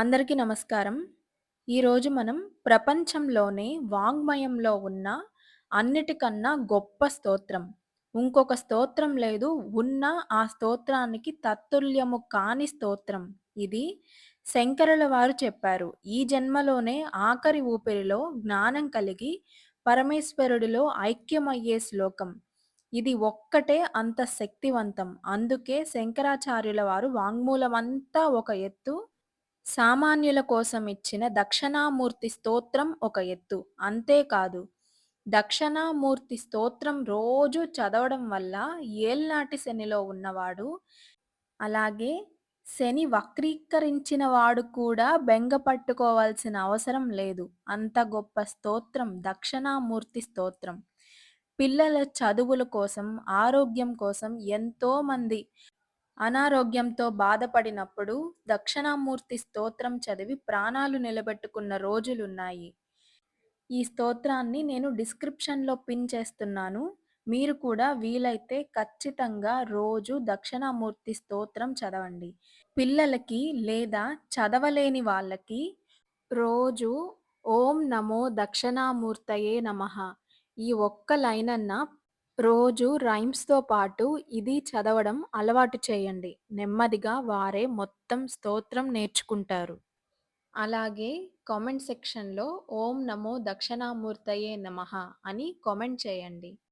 అందరికీ నమస్కారం. ఈరోజు మనం ప్రపంచంలోనే వాంగ్మయంలో ఉన్న అన్నిటికన్నా గొప్ప స్తోత్రం, ఇంకొక స్తోత్రం లేదు. ఉన్న ఆ స్తోత్రానికి తత్తుల్యము కాని స్తోత్రం. ఇది శంకరుల వారు చెప్పారు. ఈ జన్మలోనే ఆఖరి ఊపిరిలో జ్ఞానం కలిగి పరమేశ్వరుడిలో ఐక్యమయ్యే శ్లోకం. ఇది ఒక్కటే అంత శక్తివంతం. అందుకే శంకరాచార్యుల వారు వాంగ్మూలమంతా ఒక ఎత్తు, సామాన్యుల కోసం ఇచ్చిన దక్షిణామూర్తి స్తోత్రం ఒక ఎత్తు. అంతేకాదు దక్షిణామూర్తి స్తోత్రం రోజు చదవడం వల్ల ఏళ్నాటి శనిలో ఉన్నవాడు, అలాగే శని వక్రీకరించిన వాడు కూడా బెంగ పట్టుకోవాల్సిన అవసరం లేదు. అంత గొప్ప స్తోత్రం దక్షిణామూర్తి స్తోత్రం. పిల్లల చదువుల కోసం, ఆరోగ్యం కోసం ఎంతోమంది అనారోగ్యంతో బాధపడినప్పుడు దక్షిణామూర్తి స్తోత్రం చదివి ప్రాణాలు నిలబెట్టుకున్న రోజులున్నాయి. ఈ స్తోత్రాన్ని నేను డిస్క్రిప్షన్‌లో పిన్ చేస్తున్నాను. మీరు కూడా వీలైతే ఖచ్చితంగా రోజు దక్షిణామూర్తి స్తోత్రం చదవండి. పిల్లలకి లేదా చదవలేని వాళ్ళకి రోజు ఓం నమో దక్షిణామూర్తయే నమః ఈ ఒక్క లైనన్నా రోజూ రైమ్స్‌తో పాటు ఇది చదవడం అలవాటు చేయండి. నెమ్మదిగా వారే మొత్తం స్తోత్రం నేర్చుకుంటారు. అలాగే కామెంట్ సెక్షన్‌లో ఓం నమో దక్షిణామూర్తయే నమః అని కామెంట్ చేయండి.